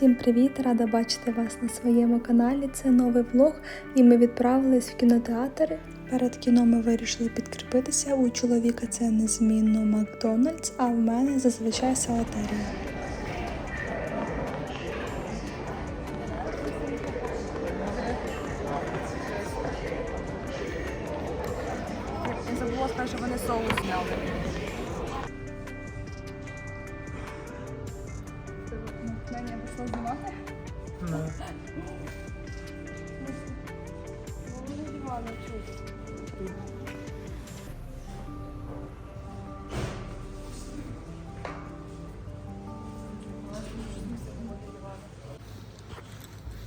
Всім привіт! Рада бачити вас на своєму каналі. Це новий влог, і ми відправились в кінотеатр. Перед кіно ми вирішили підкріпитися. У чоловіка це незмінно Макдональдс, а в мене зазвичай салатерія. Я забула що вони соус зняли.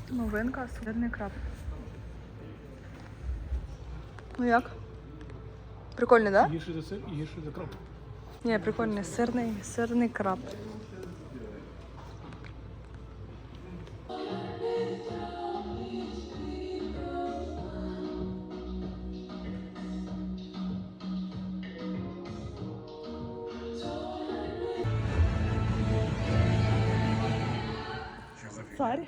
Новинка, сирний краб. Ну як? Прикольний, так? Да? Гірше за сир і гірше за краб. Ні, прикольний сирний, сирний краб. Царь.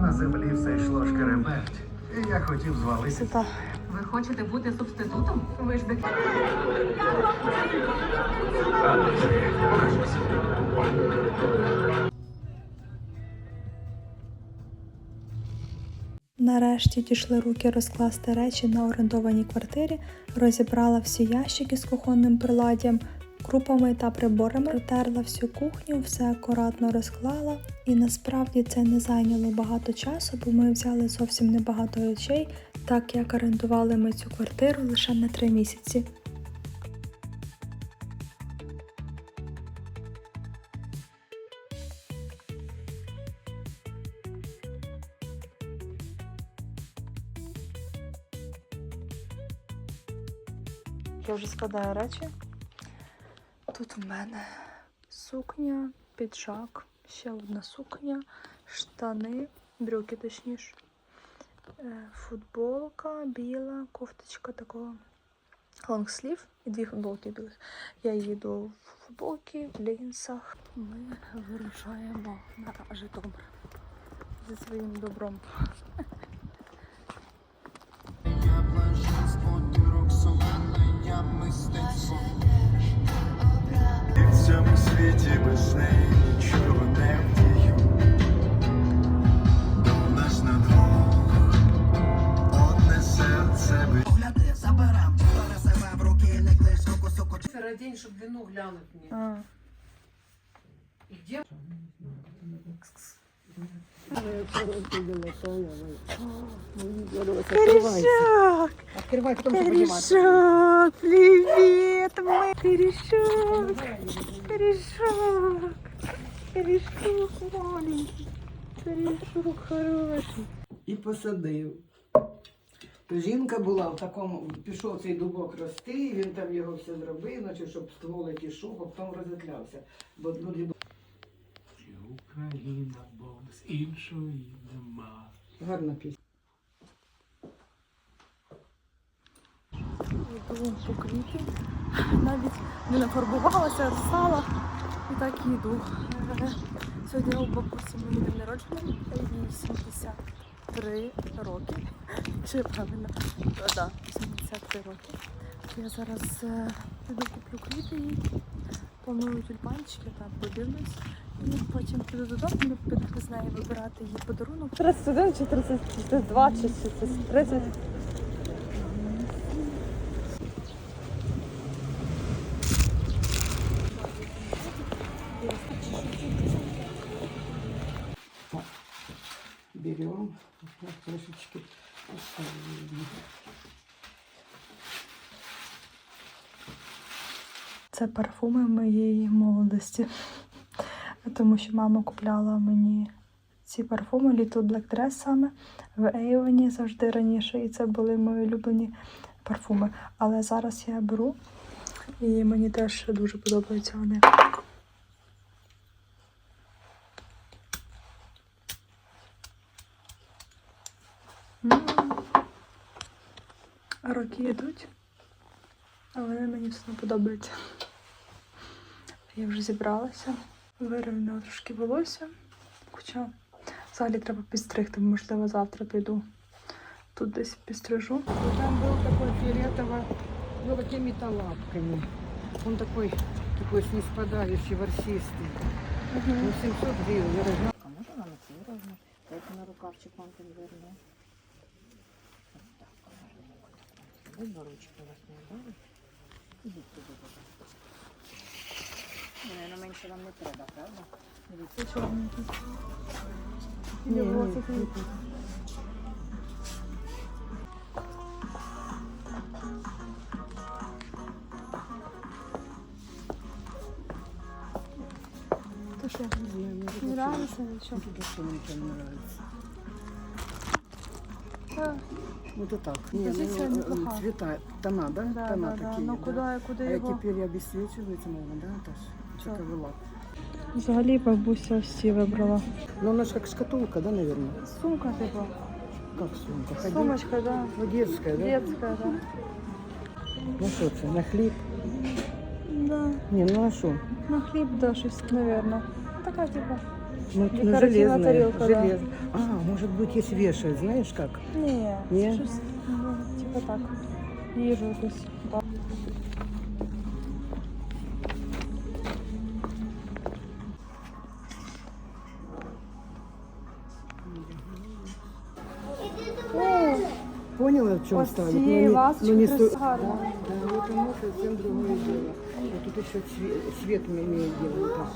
На землі все йшло шкереберть, і я хотів звалитися. Та. Ви хочете бути субститутом? Ви ж таки. Нарешті дійшли руки розкласти речі на орендованій квартирі, розібрала всі ящики з кухонним приладдям, крупами та приборами, протерла всю кухню, все акуратно розклала. І насправді це не зайняло багато часу, бо ми взяли зовсім небагато речей, так як орендували ми цю квартиру лише на три місяці. Я вже складаю речі. Тут у мене сукня, піджак, ще одна сукня, штани, брюки точніше, е, футболка біла, кофточка такого лонгслів і дві футболки білих. Я їду в футболці, в лінсах. Ми вирушаємо на Житомир зі своїм добром. Світі без неї нічого не вдію. До нас на двох одне серце без Середень, щоб вину глянуть мені. І де? Корешок! Открывай, потом. Корешок, привет, мой корешок, корешок, корешок маленький, корешок хороший. І посадив. Жінка була в такому, пішов цей дубок рости, він там його все зробив, значить, щоб ствол пішов, а потім розіклявся. Бо люди Україна, бо з іншої нема. гарна пісня. Йду по навіть не нафарбувалася, встала і так і йду. Е, Сьогодні у бабусі мої день народження, їй 73 роки. Чи правильно? Да, 73 роки. Я зараз е, піду куплю квіти їй, помию тюльпанчики, там подивлюсь. І потім піду додому, підемо з нею вибирати їй подарунок. 31 чи 32 чи 30? Трошечки оставим. Це парфуми моєї молодості. Тому що мама купляла мені ці парфуми Little Black Dress саме в Avon завжди раніше. І це були мої улюблені парфуми. Але зараз я беру і мені теж дуже подобаються вони. Роки йдуть. А вони мені все не подобаються. Я вже зібралася, вирівняла трошки волосся. Хоча взагалі треба підстригти, можливо, завтра піду. Тут десь підстрижу. Там был такой фиолетово, ну, какими-то лапками. Он такой, такой не спадающий, ворсистый. Ну, 700 гривен, я разна- А може на? Дайте на рукавчик вам підверну. Ось так, гарненько. Видно, ручки у вас не? Ідіть туди, будь ласка. Ну, наверно, менше вам не треба, правда? Це чорненький. Ні, ні. Що? Не нравится мне там нравится? Ну, это так. Позиция ну, неплоха. цвета, тона, да? да, тона да, да. такие, Ну да? куда, А його? теперь обесцвечивается, наверное, да, Наташа? Что? Чековый лак. Взагалі бабуся ці вибрала. Ну, она же как шкатулка, да, наверное? Сумка, типу. Как сумка? Ходил? Сумочка, да. Ну, детская, да? Детская, да. Ну, что це, на хліб? Да. Не, ну а что? На хліб, да, щось, наверно. Така, типу. Ну, ну Декоративная железная. тарелка, да. желез- А, может быть, есть вешает, знаешь как? Ні, Ні? щось, ну, типу так. Їжу якусь. Да. О, Поняла, в чем Ось ставить? ці ласточки не красиві. сто- гарно. Да, вот оно совсем другое дело. Вот тут еще цвет, цвет имеет дело. так.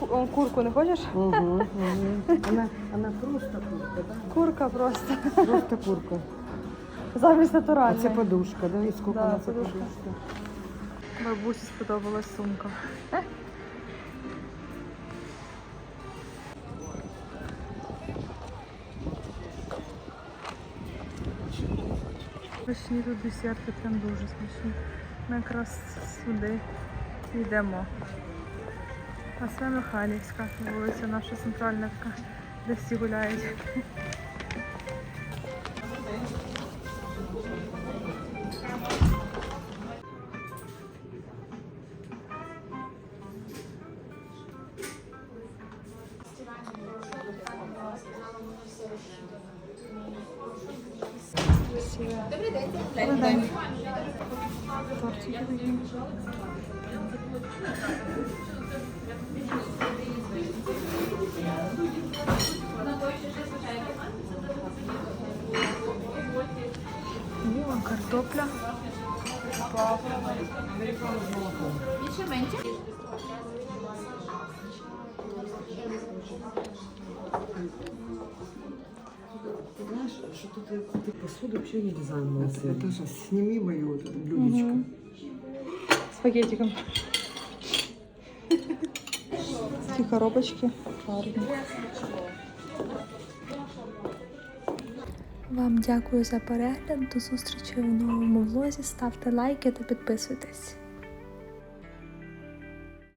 Ку- Курку не хочеш? Мгм, мгм. Она, она просто курка, да? Курка просто. Просто курка. Замість А натуральної. це подушка, да? І скільки Да, вона це подушка. подушка? Бабусі сподобалась сумка. Смачні тут десерти прям дуже смачні. Ми якраз сюди йдемо. А це Михайлівська, вулиця наша центральна така, де всі гуляють. Добрий день. Тортики такі. О, картопля. Ты что тут этой посуды вообще нельзя мыть. Наташа, сними мою вот эту блюдечко. Мгм. З пакетиком. Ці коробочки гарні. Вам дякую за перегляд. До зустрічі в новому влозі. Ставте лайки та підписуйтесь.